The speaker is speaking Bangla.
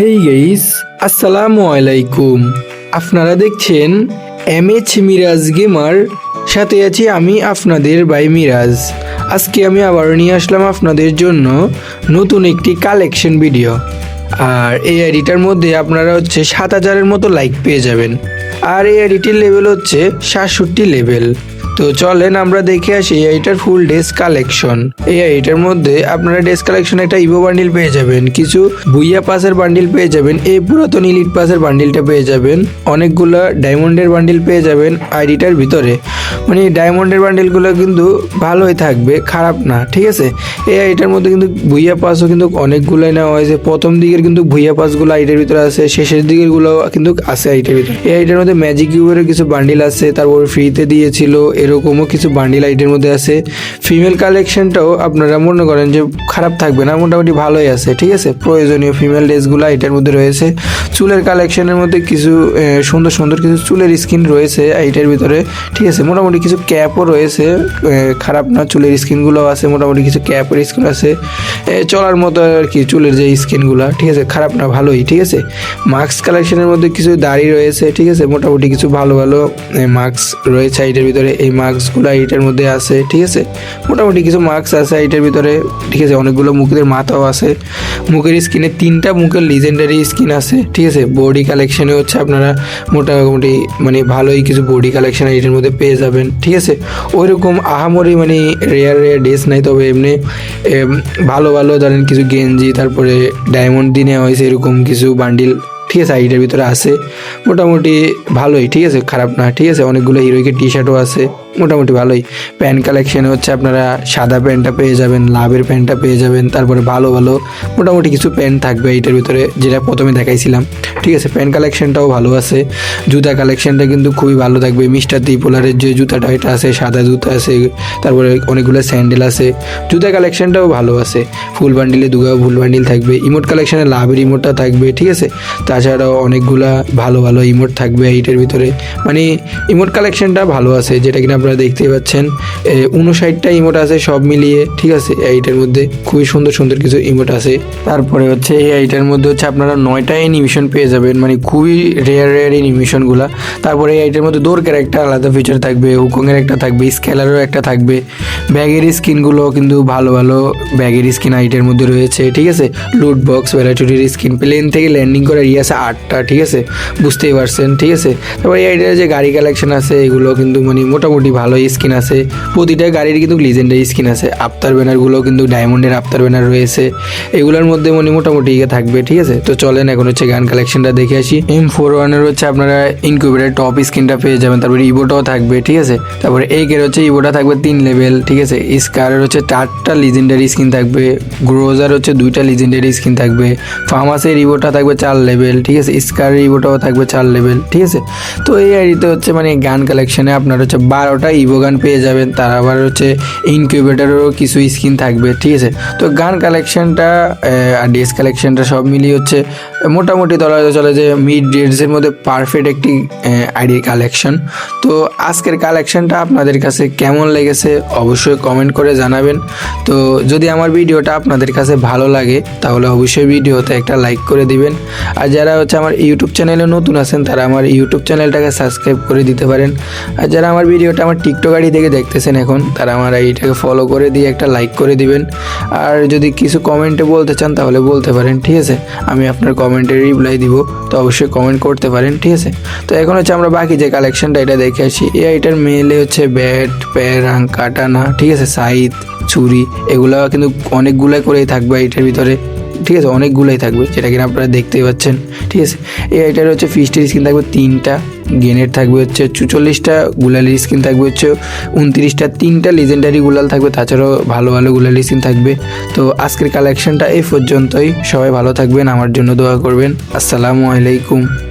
হেই গাইস আসসালামু আলাইকুম। আপনারা দেখছেন এম এইচ মিরাজ গেমার সাথে আছি আমি আপনাদের ভাই মিরাজ আজকে আমি আবার নিয়ে আসলাম আপনাদের জন্য নতুন একটি কালেকশন ভিডিও আর এই আইডিটার মধ্যে আপনারা হচ্ছে সাত হাজারের মতো লাইক পেয়ে যাবেন। আর এই আইডিটির লেভেল হচ্ছে সাতষট্টি লেভেল তো চলেন আমরা দেখে আসি এইটার ফুল ডেস কালেকশন এই এইটার মধ্যে আপনারা ডেস কালেকশন একটা ইভো বান্ডিল পেয়ে যাবেন, কিছু বুইয়া পাসের বান্ডিল পেয়ে যাবেন, এই পুরাতন ইলিট পাসের বান্ডিলটা পেয়ে যাবেন, অনেকগুলো ডায়মন্ডের বান্ডিল পেয়ে যাবেন আইডিটার ভিতরে। মানে ডায়মন্ডের বান্ডিলগুলো কিন্তু ভালোই থাকবে, খারাপ না, ঠিক আছে? এই আইটার মধ্যে কিন্তু ভুইয়া পাসও কিন্তু অনেকগুলোই নেওয়া হয়েছে, প্রথম দিকের কিন্তু ভুইয়া পাসগুলো আইটের ভিতরে আছে, শেষের দিকেরগুলো কিন্তু আছে আইটের ভিতরে। এই আইটের মধ্যে ম্যাজিক কিউবের কিছু বান্ডিল আছে, তারপর ফ্রিতে দিয়েছিল এরকমও কিছু বান্ডিল আইটের মধ্যে আছে। ফিমেল কালেকশনটাও আপনারা মনে করেন যে খারাপ থাকবে না, মোটামুটি ভালোই আছে, ঠিক আছে? প্রয়োজনীয় ফিমেল ড্রেসগুলো এটার মধ্যে রয়েছে। চুলের কালেকশনের মধ্যে কিছু সুন্দর সুন্দর কিছু চুলের স্কিন রয়েছে এইটার ভিতরে, ঠিক আছে? মোটামুটি কিছু ক্যাপও রয়েছে খারাপ না, চুলের স্কিনগুলো আছে, মোটামুটি কিছু ক্যাপের স্কিন আছে। চলার মতো আর কি চুলের যে স্কিনগুলো ঠিক আছে? খারাপ না, ভালোই, ঠিক আছে? মাস্ক কালেকশনের মধ্যে কিছু দাড়ি রয়েছে, ঠিক আছে? মোটামুটি কিছু ভালো ভালো মাস্ক রয়েছে এইটার ভিতরে, এই মাস্কগুলো এইটার মধ্যে আছে, ঠিক আছে? মোটামুটি কিছু মাস্ক আছে এইটার ভিতরে, ঠিক আছে? অনেকগুলো মুখের মাথাও আছে। মুখের স্কিনে তিনটা মুখের লিজেন্ডারি স্কিন আছে, ঠিক আছে? বডি কালেকশনে হচ্ছে আপনারা মোটামুটি মানে ভালোই কিছু বডি কালেকশন এটার মধ্যে পেয়ে যাবেন, ঠিক আছে? ওইরকম আহামরি মানে রেয়ার রেয়ার ড্রেস নাই, তবে এমনি ভালো ভালো ধরেন কিছু গেঞ্জি, তারপরে ডায়মন্ড দিয়ে নেওয়া হয়েছে, এরকম কিছু বান্ডিল ঠিক আছে? আইডিয়ার ভিতরে আছে। মোটামুটি ভালোই, ঠিক আছে? খারাপ না, ঠিক আছে? অনেকগুলো হিরোইকের টি শার্টও আছে। মোটামুটি ভালোই। প্যান্ট কালেকশনে হচ্ছে আপনারা সাদা প্যান্টটা পেয়ে যাবেন, লাভের প্যান্টটা পেয়ে যাবেন, তারপরে ভালো ভালো মোটামুটি কিছু প্যান্ট থাকবে এইটার ভিতরে, যেটা প্রথমে দেখাইছিলাম। ঠিক আছে প্যান্ট কালেকশানটাও ভালো আছে। জুতা কালেকশানটা কিন্তু খুবই ভালো থাকবে। মিস্টার ত্রিপোলারের যে জুতাটা, এটা আছে, সাদা জুতা আছে, তারপরে অনেকগুলো স্যান্ডেল আছে। জুতা কালেকশানটাও ভালো আছে। ফুল বান্ডিলে দুগাও ফুল বান্ডিল থাকবে। ইমোট কালেকশানে লাভের ইমোটটা থাকবে, ঠিক আছে? তাছাড়াও অনেকগুলা ভালো ভালো ইমোট থাকবে এইটার ভিতরে। মানে ইমোট কালেকশানটা ভালো আছে, যেটা কিনা আপনারা দেখতেই পাচ্ছেন উনষাটটা ইমোট আছে সব মিলিয়ে, ঠিক আছে? এইটার মধ্যে খুবই সুন্দর সুন্দর কিছু ইমোট আছে। তারপরে হচ্ছে এই এইটার মধ্যে হচ্ছে আপনারা নয়টা অ্যানিমেশন পেয়ে যাবেন মানে খুবই রেয়ার রেয়ার অ্যানিমেশনগুলা তারপরে এই এইটার মধ্যে দৌড়কের একটা আলাদা ফিচার থাকবে হুকংয়ের একটা থাকবে স্কেলারও একটা থাকবে। ব্যাগের স্কিনগুলো কিন্তু ভালো ভালো ব্যাগের স্কিন আইটের মধ্যে রয়েছে, ঠিক আছে? লুট বক্স ভ্যারাচুরির স্কিন প্লেন থেকে ল্যান্ডিং করার ইয়ে আছে আটটা, ঠিক আছে? বুঝতেই পারছেন, ঠিক আছে? তারপরে এই আইটের যে গাড়ি কালেকশন আছে, এগুলো কিন্তু মানে মোটামুটি ভালো স্কিন আছে। প্রতিটা গাড়ির কিন্তু লিজেন্ডারি স্কিন আছে। আফতার ব্যানারগুলো কিন্তু ডায়মন্ডের আফতার ব্যানার রয়েছে। এগুলোর মধ্যে মনে মোটামুটি ইয়ে থাকবে, ঠিক আছে? তো চলেন এখন হচ্ছে গান কালেকশনটা দেখে আসি। এম ফোর ওয়ানের হচ্ছে আপনারা ইনকিউবেটার টপ স্কিনটা পেয়ে যাবেন। তারপরে ইভোটাও থাকবে, ঠিক আছে? তারপরে এইকের হচ্ছে ইভোটা থাকবে তিন লেভেল ঠিক আছে? স্কারের হচ্ছে চারটা লিজেন্ডারি স্কিন থাকবে। গ্রোজার হচ্ছে দুইটা লিজেন্ডারি স্কিন থাকবে। ফার্মাসের ইভোটা থাকবে চার লেভেল ঠিক আছে? স্কারের ইভোটাও থাকবে চার লেভেল ঠিক আছে? তো এই আইডিতে হচ্ছে মানে গান কালেকশনে আপনার হচ্ছে বারোটা ইভো গান পেয়ে যাবেন, তার আবার হচ্ছে ইনকিউবেটারেরও কিছু স্কিন থাকবে, ঠিক আছে? তো গান কালেকশনটা আর ড্রেস কালেকশনটা সব মিলিয়ে হচ্ছে, মোটামুটি ধরা চলে যে মিড ড্রেসের মধ্যে পারফেক্ট একটি আইডির কালেকশন তো আজকের কালেকশনটা আপনাদের কাছে কেমন লেগেছে অবশ্যই কমেন্ট করে জানাবেন। তো যদি আমার ভিডিওটা আপনাদের কাছে ভালো লাগে, তাহলে অবশ্যই ভিডিওতে একটা লাইক করে দিবেন। আর যারা হচ্ছে আমার ইউটিউব চ্যানেলে নতুন আছেন, তারা আমার ইউটিউব চ্যানেলটাকে সাবস্ক্রাইব করে দিতে পারেন। আর যারা আমার ভিডিওটা আমার টিকটক আইডি থেকে দেখতেছেন এখন, তারা আমার আইডিটাকে ফলো করে দিয়ে একটা লাইক করে দিবেন। আর যদি কিছু কমেন্টে বলতে চান, তাহলে বলতে পারেন, ঠিক আছে? আমি আপনার কমেন্টে রিপ্লাই দিব, তো অবশ্যই কমেন্ট করতে পারেন, ঠিক আছে? তো এখন হচ্ছে আমরা বাকি যে কালেকশনটা এটা দেখে আসি। এই আইটার মেলে হচ্ছে ব্যাট প্যারাং কাটানা, ঠিক আছে? সাইদ, ছুরি, এগুলো কিন্তু অনেকগুলাই করেই থাকবে এইটার ভিতরে, ঠিক আছে? অনেকগুলোই থাকবে, যেটা কিনা আপনারা দেখতেই পাচ্ছেন, ঠিক আছে? এই আইটার হচ্ছে ফিস্টের স্কিন থাকবে তিনটা গেনের থাকবে হচ্ছে চুচল্লিশটা গুলালির স্কিন থাকবে হচ্ছে উনত্রিশটা, তিনটা লিজেন্ডারি গুলাল থাকবে, তাছাড়াও ভালো ভালো গুলালি স্কিন থাকবে। তো আজকের কালেকশনটা এই পর্যন্তই। সবাই ভালো থাকবেন, আমার জন্য দোয়া করবেন। আসসালামু আলাইকুম।